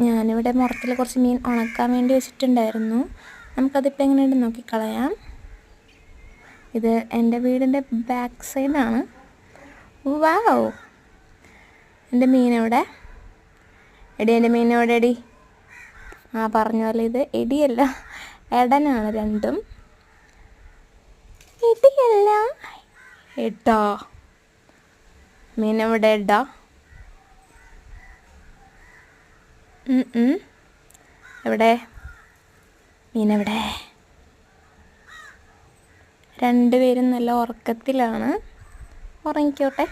ഞാനിവിടെ മുറത്തിൽ കുറച്ച് മീൻ ഉണക്കാൻ വേണ്ടി വെച്ചിട്ടുണ്ടായിരുന്നു. നമുക്കതിപ്പോൾ എങ്ങനെയുണ്ട് നോക്കിക്കളയാം. ഇത് എന്റെ വീടിന്റെ ബാക്ക് സൈഡാണ് വാവ് എന്റെ മീനെവിടെ? എടി എന്റെ മീനെവിടെ എടി ആ പറഞ്ഞ പോലെ ഇത് എടിയല്ല എടനാണ് രണ്ടും. എടിയല്ല എടാ മീനെവിടെ എടാ എവിടെ? മീനെവിടെ? രണ്ടുപേരും നല്ല ഉറക്കത്തിലാണ്. ഉറങ്ങിക്കോട്ടെ.